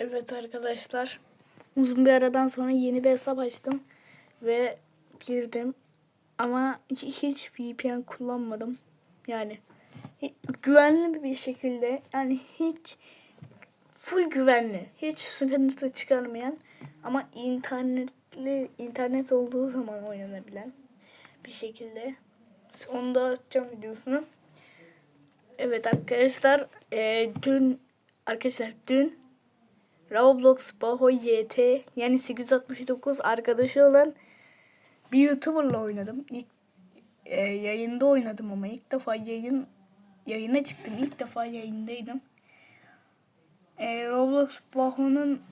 Evet arkadaşlar. Uzun bir aradan sonra yeni bir hesap açtım. Ve girdim. Ama hiç, VPN kullanmadım. Yani güvenli bir şekilde yani hiç full güvenli. Hiç sıkıntı çıkarmayan ama internetli internet olduğu zaman oynanabilen bir şekilde. Onu da atacağım videosunu. Evet arkadaşlar eee, dün arkadaşlar dün Roblox Baho YT yani 869 arkadaşı olan bir YouTuber'la oynadım. İlk e, yayında oynadım ama ilk defa yayın yayına çıktım. İlk defa yayındaydım. E, Roblox Baho'nun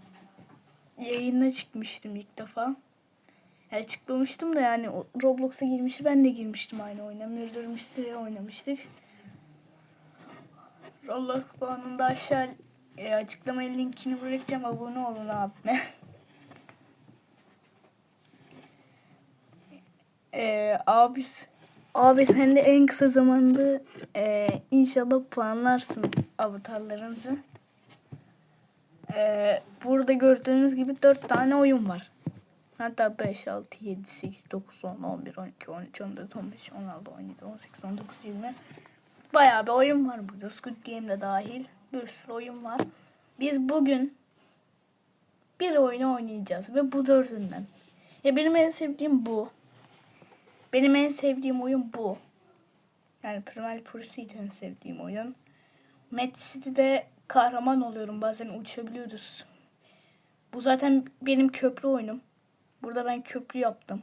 yayına çıkmıştım ilk defa. Yani çıkmamıştım da yani Roblox'a girmişti. Ben de girmiştim aynı oyuna. Mystery oynamıştık. Roblox Baho'nun da aşağı e, açıklamaya linkini bırakacağım. Abone olun abime. e, abi, abi sen de en kısa zamanda e, inşallah puanlarsın avatarlarımızı. E, burada gördüğünüz gibi 4 tane oyun var. Hatta 5, 6, 7, 8, 9, 10, 11, 12, 13, 14, 15, 16, 17, 18, 19, 20. Bayağı bir oyun var burada. Squid Game de dahil. Bir sürü oyun var. Biz bugün bir oyunu oynayacağız ve bu dördünden. Ya benim en sevdiğim bu. Benim en sevdiğim oyun bu. Yani Primal Pursuit en sevdiğim oyun. Mad City'de kahraman oluyorum. Bazen uçabiliyoruz. Bu zaten benim köprü oyunum. Burada ben köprü yaptım.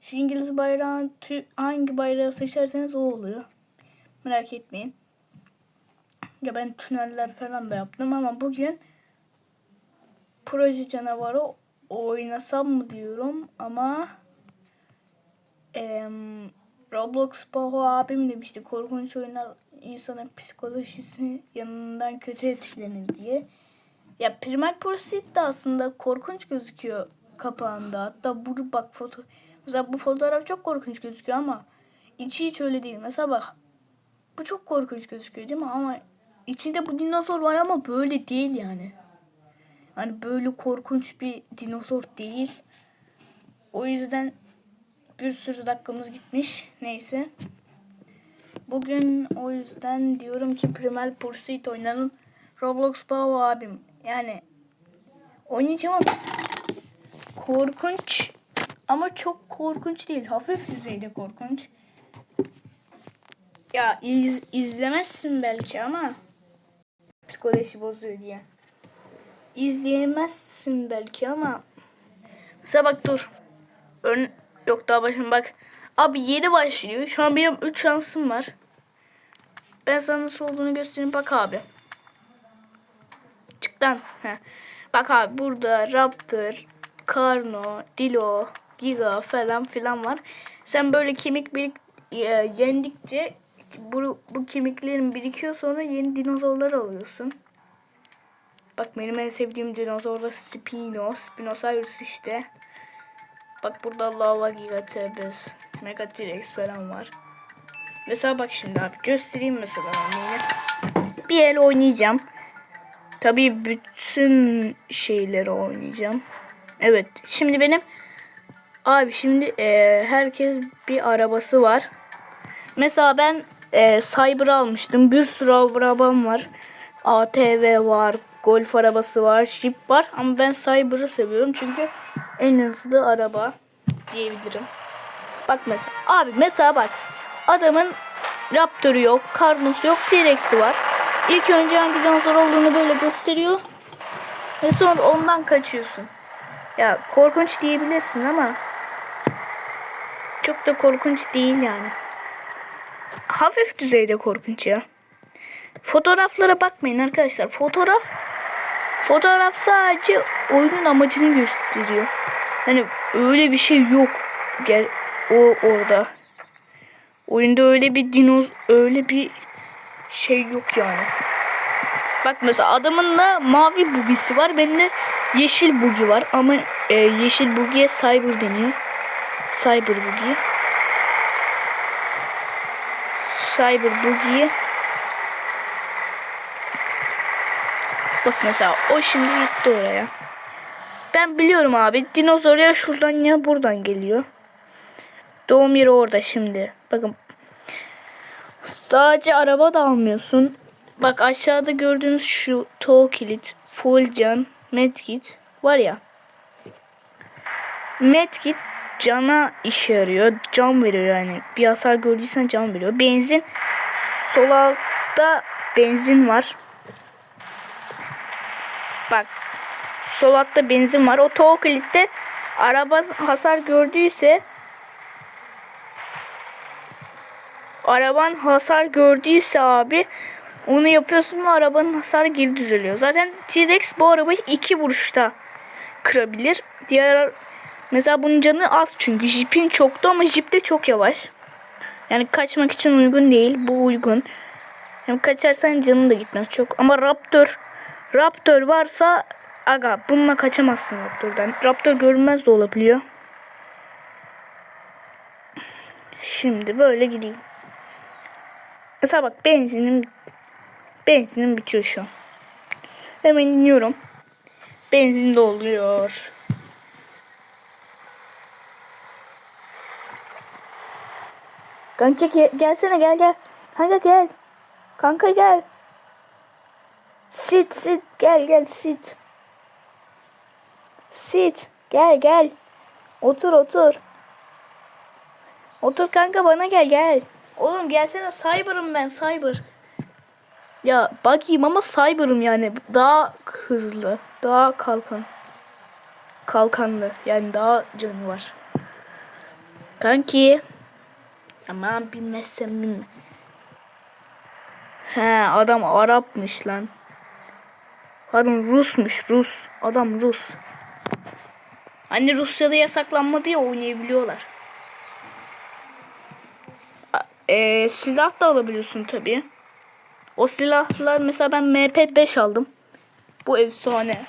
Şu İngiliz bayrağı hangi bayrağı seçerseniz o oluyor. Merak etmeyin. Ya ben tüneller falan da yaptım ama bugün proje canavarı oynasam mı diyorum ama em, Roblox Baho abim demişti korkunç oyunlar insanın psikolojisi yanından kötü etkilenir diye. Ya Primal Pursuit de aslında korkunç gözüküyor kapağında. Hatta bu bak foto mesela bu fotoğraf çok korkunç gözüküyor ama içi hiç öyle değil. Mesela bak bu çok korkunç gözüküyor değil mi? Ama içinde bu dinozor var ama böyle değil yani. Hani böyle korkunç bir dinozor değil. O yüzden bir sürü dakikamız gitmiş. Neyse. Bugün o yüzden diyorum ki Primal Pursuit oynayalım. Roblox Bao abim. Yani oynayacağım korkunç ama çok korkunç değil. Hafif düzeyde korkunç. Ya iz, izlemezsin belki ama psikoloji bozuyor diye. İzleyemezsin belki ama mesela bak dur. Ön, yok daha başım bak. Abi 7 başlıyor. Şu an benim 3 şansım var. Ben sana nasıl olduğunu göstereyim. Bak abi. Çık lan. Bak abi burada Raptor, Karno, Dilo, Giga falan filan var. Sen böyle kemik birik e, yendikçe bu, bu kemiklerin birikiyor sonra yeni dinozorlar alıyorsun. Bak benim en sevdiğim dinozor da Spino. Spinosaurus işte. Bak burada Lava Giga Tebes, Mega T-Rex falan var. Mesela bak şimdi abi göstereyim mesela örneğini. Bir el oynayacağım. Tabii bütün şeyleri oynayacağım. Evet şimdi benim abi şimdi e, herkes bir arabası var. Mesela ben e, Cyber almıştım. Bir sürü arabam var. ATV var. Golf arabası var. Jeep var. Ama ben Cyber'ı seviyorum. Çünkü en hızlı araba diyebilirim. Bak mesela. Abi mesela bak. Adamın Raptor'u yok. Karnosu yok. T-Rex'i var. İlk önce hangi dinozor olduğunu böyle gösteriyor. Ve sonra ondan kaçıyorsun. Ya korkunç diyebilirsin ama çok da korkunç değil yani hafif düzeyde korkunç ya. Fotoğraflara bakmayın arkadaşlar. Fotoğraf fotoğraf sadece oyunun amacını gösteriyor. Hani öyle bir şey yok. Gel o orada. Oyunda öyle bir dinoz öyle bir şey yok yani. Bak mesela adamın da mavi bugisi var. Benim de yeşil bugi var. Ama e, yeşil bugiye cyber deniyor. Cyber bugi. Cyber Boogie'yi Bak mesela o şimdi gitti oraya. Ben biliyorum abi. Dinozor ya şuradan ya buradan geliyor. Doğum yeri orada şimdi. Bakın. Sadece araba da almıyorsun. Bak aşağıda gördüğünüz şu tow kilit, full can, medkit var ya. Medkit cana işe yarıyor. Can veriyor yani. Bir hasar gördüysen can veriyor. Benzin sol altta benzin var. Bak sol altta benzin var. O tow kilitte araba hasar gördüyse araban hasar gördüyse abi onu yapıyorsun ve arabanın hasarı geri düzeliyor. Zaten T-Rex bu arabayı iki vuruşta kırabilir. Diğer mesela bunun canı az çünkü Jeep'in çoktu ama Jeep de çok yavaş. Yani kaçmak için uygun değil. Bu uygun. Hem kaçarsan canın da gitmez çok. Ama Raptor Raptor varsa aga bununla kaçamazsın Raptor'dan. Raptor görünmez de olabiliyor. Şimdi böyle gideyim. Mesela bak benzinim benzinim bitiyor şu an. Hemen iniyorum. Benzin doluyor. Kanka ge- gelsene gel gel. Kanka gel. Kanka gel. Sit sit gel gel sit. Sit gel gel. Otur otur. Otur kanka bana gel gel. Oğlum gelsene cyber'ım ben cyber. Ya bakayım ama cyber'ım yani daha hızlı, daha kalkan. Kalkanlı yani daha canı var. Kanki. Aman bilmezsem bilme. He adam Arapmış lan. Adam Rusmuş Rus. Adam Rus. Hani Rusya'da yasaklanmadı ya oynayabiliyorlar. E, silah da alabiliyorsun tabi. O silahlar mesela ben MP5 aldım. Bu efsane.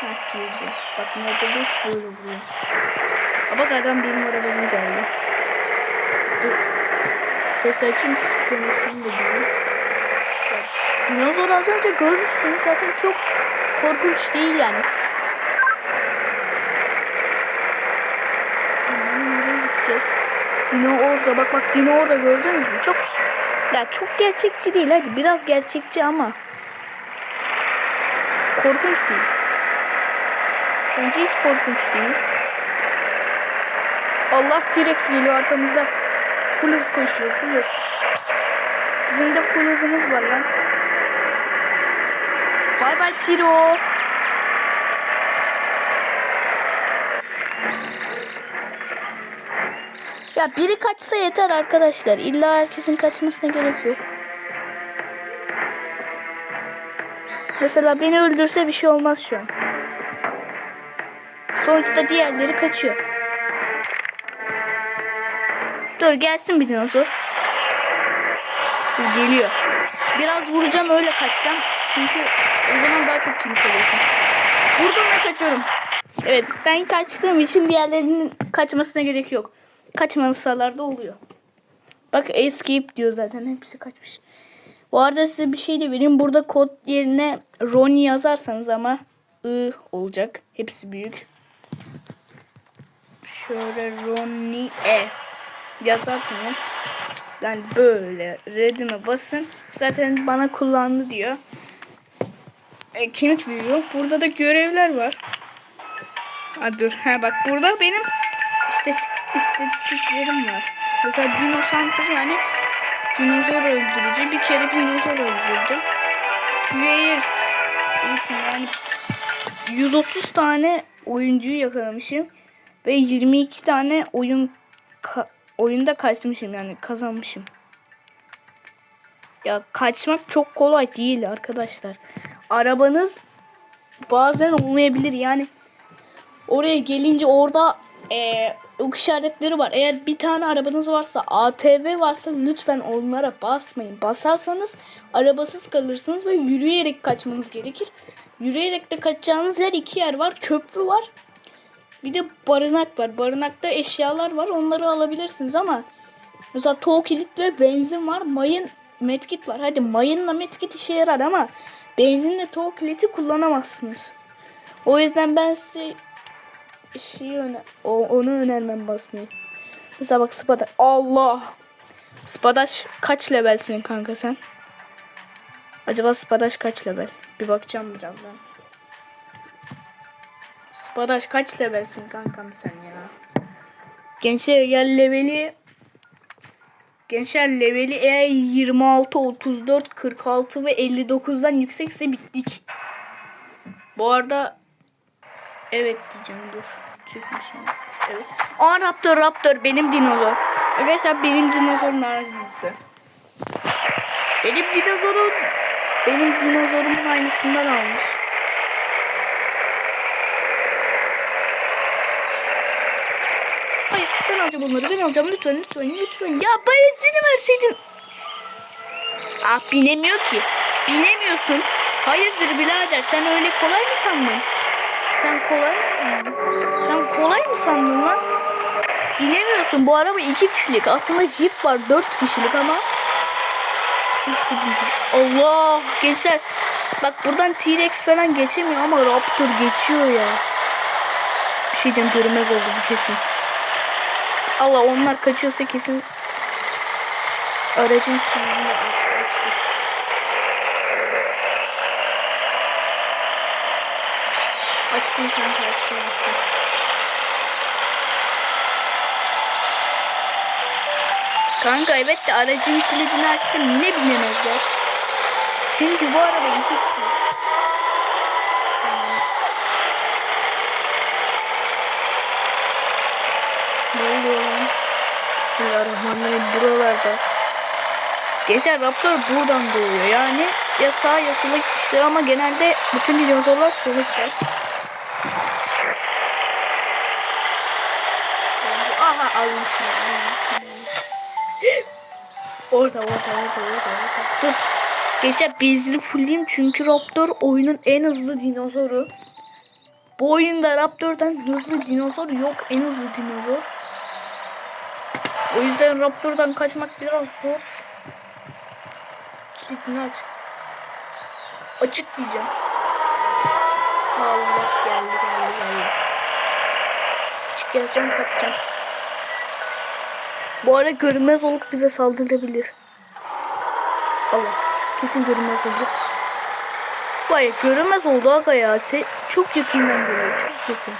Hah girdi. Bak MP5 böyle vuruyor. Bak adam benim arabama geldi. Dur. Ses açayım kütlemesini de diyor. Dinozor az önce görmüştüm. Zaten çok korkunç değil yani. Oraya gideceğiz. Dino orada. Bak bak Dino orada gördünüz mü? Çok ya çok gerçekçi değil. Hadi biraz gerçekçi ama korkunç değil. Bence hiç korkunç değil. Allah T-Rex geliyor arkamızda. Full hız koşuyor. Full hız. Bizim de full hızımız var lan. Bay bay Tiro. Ya biri kaçsa yeter arkadaşlar. İlla herkesin kaçmasına gerek yok. Mesela beni öldürse bir şey olmaz şu an. Sonuçta diğerleri kaçıyor. Dur gelsin bir dinozor. Dur, geliyor. Biraz vuracağım öyle kaçacağım. Çünkü o zaman daha çok kimse oluyorsun. Vurdum ve kaçıyorum. Evet ben kaçtığım için diğerlerinin kaçmasına gerek yok. Kaçmasalar da oluyor. Bak escape diyor zaten hepsi kaçmış. Bu arada size bir şey de vereyim. Burada kod yerine Ronnie yazarsanız ama I olacak. Hepsi büyük. Şöyle Ronnie E yazarsanız yani böyle redime basın. Zaten bana kullandı diyor. E, kemik büyüyor. Burada da görevler var. Ha dur. Ha bak burada benim istatistiklerim var. Mesela Dino Hunter yani dinozor öldürücü. Bir kere dinozor öldürdü. Players eğitim yani 130 tane oyuncuyu yakalamışım. Ve 22 tane oyun oyunda kaçmışım yani kazanmışım. Ya kaçmak çok kolay değil arkadaşlar. Arabanız bazen olmayabilir yani oraya gelince orada e, ok işaretleri var. Eğer bir tane arabanız varsa ATV varsa lütfen onlara basmayın. Basarsanız arabasız kalırsınız ve yürüyerek kaçmanız gerekir. Yürüyerek de kaçacağınız yer iki yer var. Köprü var. Bir de barınak var. Barınakta eşyalar var. Onları alabilirsiniz ama mesela tow kilit ve benzin var. Mayın medkit var. Hadi mayınla medkit işe yarar ama benzinle tavuk kiliti kullanamazsınız. O yüzden ben size şeyi öne o, onu önermem basmayı. Mesela bak Spadaş. Allah! Spadaş kaç levelsin kanka sen? Acaba Spadaş kaç level? Bir bakacağım birazdan. Spadaş kaç levelsin kankam sen ya? Gençler ya leveli Gençler leveli eğer 26, 34, 46 ve 59'dan yüksekse bittik. Bu arada evet diyeceğim dur. Çıkmışım. Evet. Aa Raptor Raptor benim dinozor. Arkadaşlar benim dinozorun aynısı. Benim dinozorum benim dinozorumun aynısından almış. Alacağım onları ben alacağım lütfen lütfen lütfen. Ya bayezini verseydin. Ah binemiyor ki. Binemiyorsun. Hayırdır birader sen öyle kolay mı sandın? Sen kolay mı sandın? Sen kolay mı sandın lan? Binemiyorsun bu araba iki kişilik. Aslında jeep var dört kişilik ama. Allah gençler. Bak buradan T-Rex falan geçemiyor ama Raptor geçiyor ya. Bir şey diyeceğim görünmez oldu bu kesin. Allah onlar kaçıyorsa kesin aracın kilidini aç açtı. Açtım kanka açtım açtım. Kanka evet de aracın kilidini açtım yine binemezler. Çünkü bu araba iki kişi. Ne oluyor lan? Bismillahirrahmanirrahim buralarda. Geçen Raptor buradan doğuyor. Yani ya sağ ya sola gitmişler ama genelde bütün dinozorlar sola gider. Aha almışım. orada orada orada orada orada. Dur. Geçen benzini fullleyeyim çünkü Raptor oyunun en hızlı dinozoru. Bu oyunda Raptor'dan hızlı dinozor yok. En hızlı dinozor. O yüzden Raptor'dan kaçmak biraz zor. Kilidini aç. Açık diyeceğim. Allah geldi geldi geldi. Açık yazacağım kaçacağım. Bu arada görünmez olup bize saldırabilir. Allah. Kesin görünmez oldu. Var ya görünmez oldu aga ya. Se çok yakından geliyor. Çok yakın.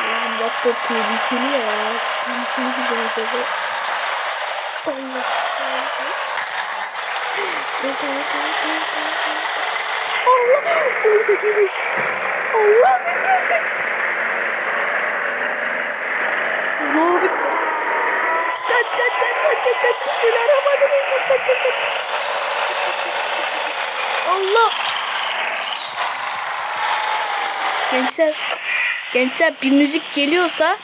Oğlum bak da tehlikeli ya. Tehlikeli bir canavar. Allah. Evet, evet, evet, evet, evet. Allah! Geliyor. Allah! Kaç kaç. Allah! Kaç kaç kaç kaç kaç kaç. Bismillahirrahmanirrahim. Kaç kaç kaç kaç. Allah! Gençler, gençler bir müzik geliyorsa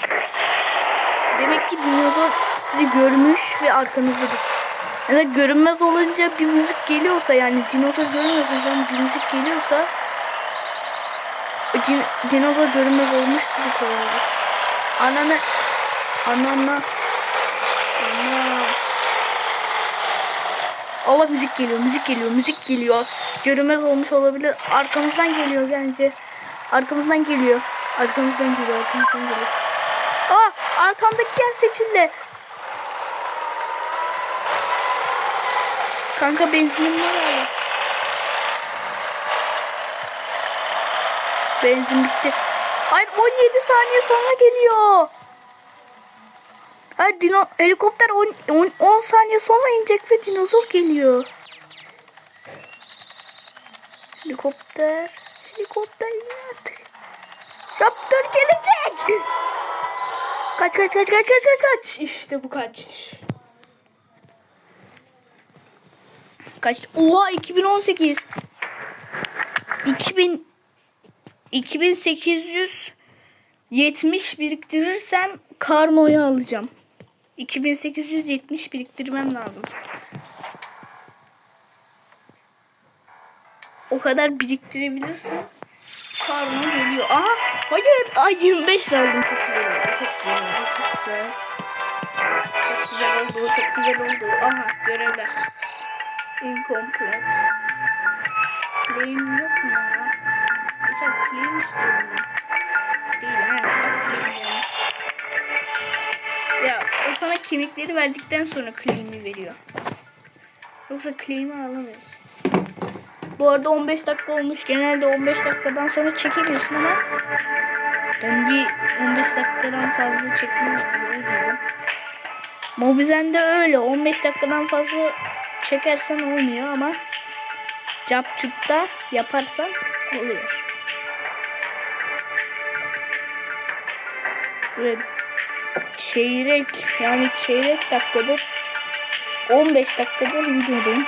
demek ki dinozor sizi görmüş ve arkanızdadır. Yani görünmez olunca bir müzik geliyorsa yani dinozor görünmez olunca bir müzik geliyorsa din, dinozor görünmez olmuş sizi kovalıyor. Ananı ananı ana Allah müzik geliyor müzik geliyor müzik geliyor. Görünmez olmuş olabilir. Arkamızdan geliyor bence arkamızdan geliyor arkamızdan geliyor arkamızdan geliyor Aa arkamdaki yer seçildi Kanka benzinim var abi. Benzin bitti. Hayır 17 saniye sonra geliyor. Hayır dino helikopter 10, 10, 10 saniye sonra inecek ve dinozor geliyor. Helikopter. Helikopter in artık. Raptor gelecek. Kaç kaç kaç kaç kaç kaç kaç. İşte bu kaç. Kaç? Oha 2018. 2000 2870 biriktirirsem Karno'yu alacağım. 2870 biriktirmem lazım. O kadar biriktirebilirsin. Karno geliyor. Aha hayır. Ay 25 verdim. Çok güzel oldu. Çok güzel oldu. Çok güzel. Çok güzel oldu. Çok güzel oldu. Aha görevler. Incomplete. Claim yok mu? Mesela claim istiyorum ben. Değil ha. Ya o sana kemikleri verdikten sonra claim'i veriyor. Yoksa claim'i alamıyorsun. Bu arada 15 dakika olmuş. Genelde 15 dakikadan sonra çekemiyorsun ama ben bir 15 dakikadan fazla çekmiyorum. Mobizen'de öyle. 15 dakikadan fazla çekersen olmuyor ama Capcup'ta yaparsan oluyor. Ve çeyrek yani çeyrek dakikadır 15 dakikadır videodayım.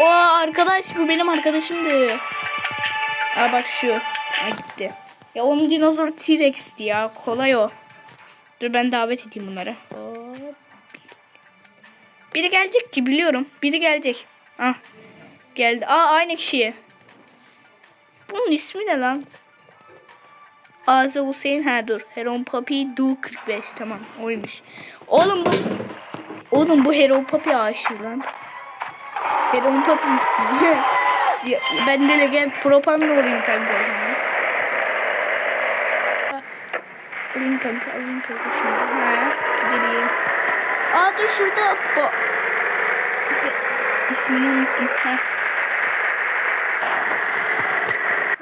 Oha arkadaş bu benim arkadaşımdı. Aa bak şu. Ha gitti. Ya onun dinozor T-Rex'ti ya. Kolay o. Dur ben davet edeyim bunları. Biri gelecek ki biliyorum. Biri gelecek. Ah. Geldi. Aa aynı kişi. Bunun ismi ne lan? Azza Hüseyin ha dur. Heron Papi Du 45 tamam oymuş. Oğlum bu Oğlum bu Heron Papi aşığı lan. Heron Papi ismi. Ya, ben de legend propanla olayım kanka o zaman. Alayım kanka alayım kanka şimdi. Ha gidelim. Aa dur şurada. Ba İsmini unuttum. Ha.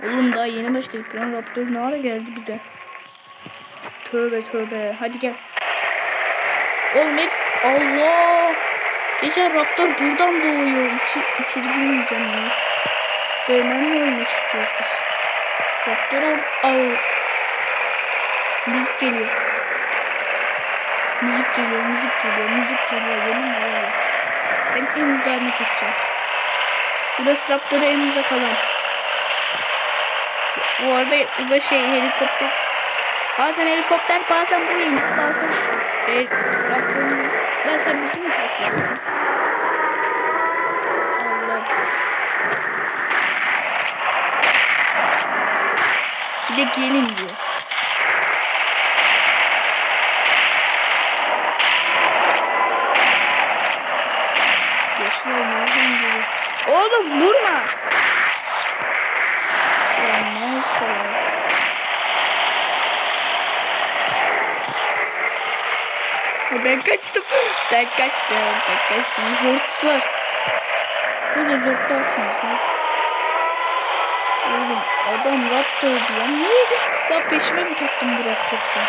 Oğlum daha yeni başladık lan. Raptor ne ara geldi bize? Tövbe tövbe. Hadi gel. Oğlum Allah. Geçen Raptor buradan doğuyor. İçi, içeri girmeyeceğim ya. Mi ölmek istiyoruz biz? Raptor al. Müzik geliyor. Müzik geliyor, müzik geliyor, müzik geliyor. Yemin ederim. Ben en uzağına gideceğim. Burası Raptor'a en uzak alan. Bu arada bu da şey helikopter. Bazen helikopter bazen buraya inip bazen e, Raptor'un da sen bizi mi takıyorsun? Allah. Bir de gelin diyor. Oğlum vurma. Ya neyse. Ya Ben kaçtım. Ben kaçtım. Ben kaçtım. Zortçular. Böyle zortlarsınız ya. Oğlum adam Raptor'du lan. Niye? Ya peşime mi taktın bu Raptor sen?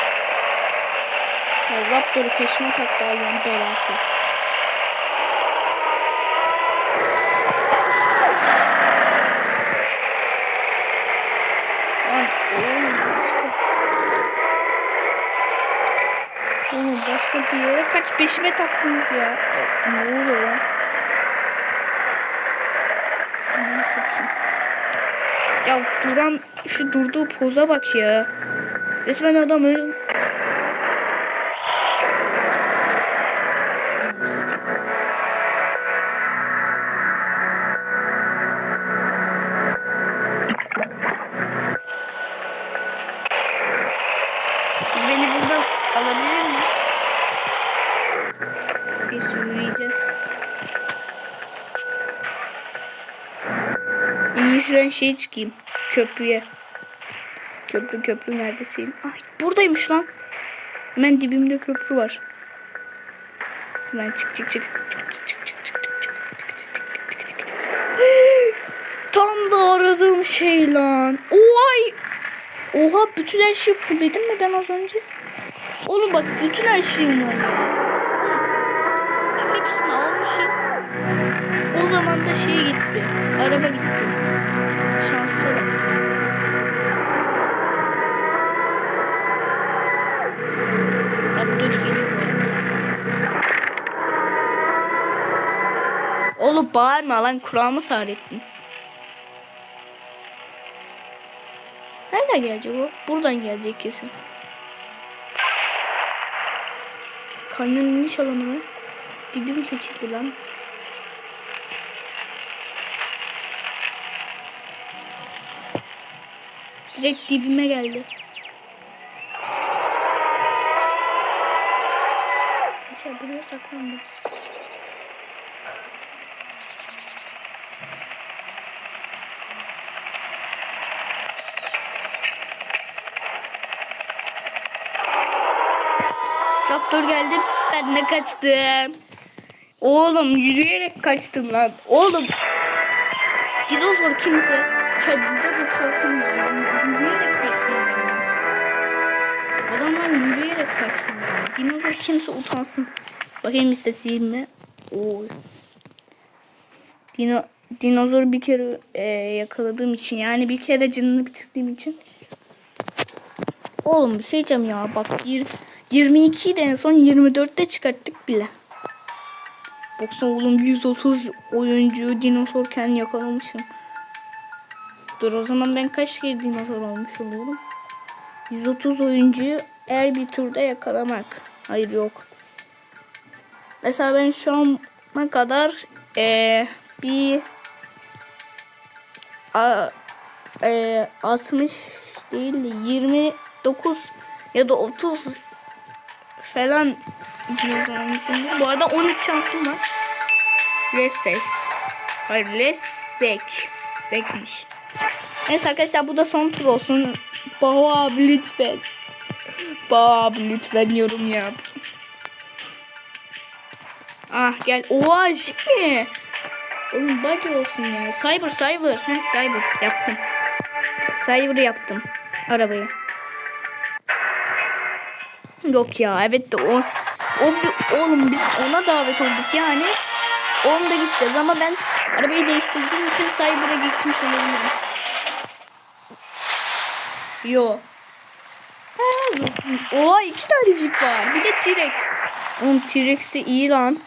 Ya Raptor'u peşime taktı Allah'ın belası. Lan oğlum başka... Bir yere kaç peşime taktınız ya. Ne oluyor lan? Satayım. Ya duran şu durduğu poza bak ya. Resmen adam öyle. şuradan şey çıkayım. Köprüye. Köprü köprü neredesiyim? Ay buradaymış lan. Hemen dibimde köprü var. Hemen çık çık çık. Tam da aradığım şey lan. Oy. Oha bütün her şeyi fullledim mi ben az önce? Oğlum bak bütün her şeyim var. Hepsini almışım. O zaman da şey gitti. Araba gitti. Şansa bak. Raptor geliyor. Oğlum bağırma lan kulağımı sağrettin. Nereden gelecek o? Buradan gelecek kesin. Kanyon iniş alanı mı? Dibim seçildi lan. Direkt dibime geldi. Neyse buraya saklandım. Raptor geldi. Ben de kaçtım. Oğlum yürüyerek kaçtım lan. Oğlum. Dinozor kimse kedide tutasın ya. Yürüyerek ben. Adamlar yürüyerek kaçtım ya. Dinozor kimse utansın. Bakayım istatistiğime. Oy. Dino, dinozor bir kere e, yakaladığım için yani bir kere canını bitirdiğim için Oğlum bir şey diyeceğim ya bak yir- 22'yi de en son 24'te çıkarttık bile. Baksana oğlum 130 oyuncu dinosorken yakalamışım. Dur o zaman ben kaç kere dinozor olmuş oluyorum? 130 oyuncuyu her bir turda yakalamak. Hayır yok. Mesela ben şu ana kadar eee, bir a, eee, 60 değil de 29 ya da 30 falan dinozor olmuşumdur. Bu arada 13 şansım var. Lesses. Hayır Lessek. Zekmiş. Neyse arkadaşlar bu da son tur olsun. Abi lütfen. Abi lütfen yorum yap. Ah gel. Oha jip mi? Oğlum bug olsun ya. Cyber cyber. Heh cyber yaptım. Cyber yaptım. Arabayı. Yok ya evet de o, o oğlum biz ona davet olduk yani. Onda gideceğiz ama ben arabayı değiştirdiğim için Cyber'a geçmiş olabilirim. Yo. Ha, Oha iki tane jip var. Bir de T-Rex. Oğlum T-Rex de iyi lan.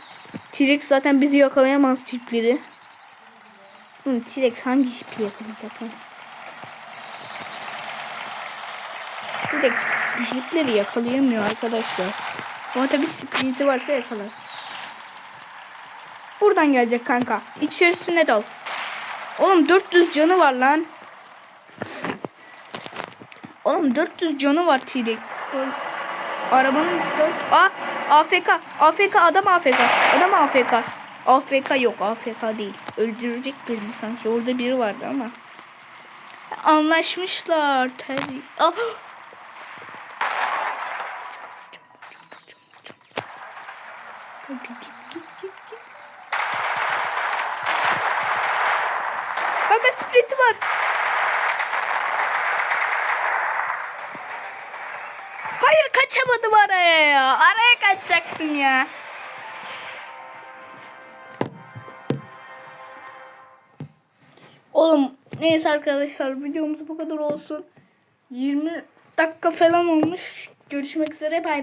T-Rex zaten bizi yakalayamaz jipleri. Oğlum T-Rex hangi jipi yakalayacak lan? T-Rex jipleri yakalayamıyor arkadaşlar. Ama tabii sprinti varsa yakalar. Buradan gelecek kanka. İçerisine dal. Oğlum 400 canı var lan. Oğlum 400 canı var T-Rex. Arabanın 4... Aa AFK. AFK adam AFK. Adam AFK. AFK yok AFK değil. Öldürecek birini sanki. Orada biri vardı ama. Anlaşmışlar. Tabii. Ah! Hadi git git git git. Kanka sprinti var. Hayır kaçamadım araya ya. Araya kaçacaktım ya. Oğlum neyse arkadaşlar videomuz bu kadar olsun. 20 dakika falan olmuş. Görüşmek üzere bay bay.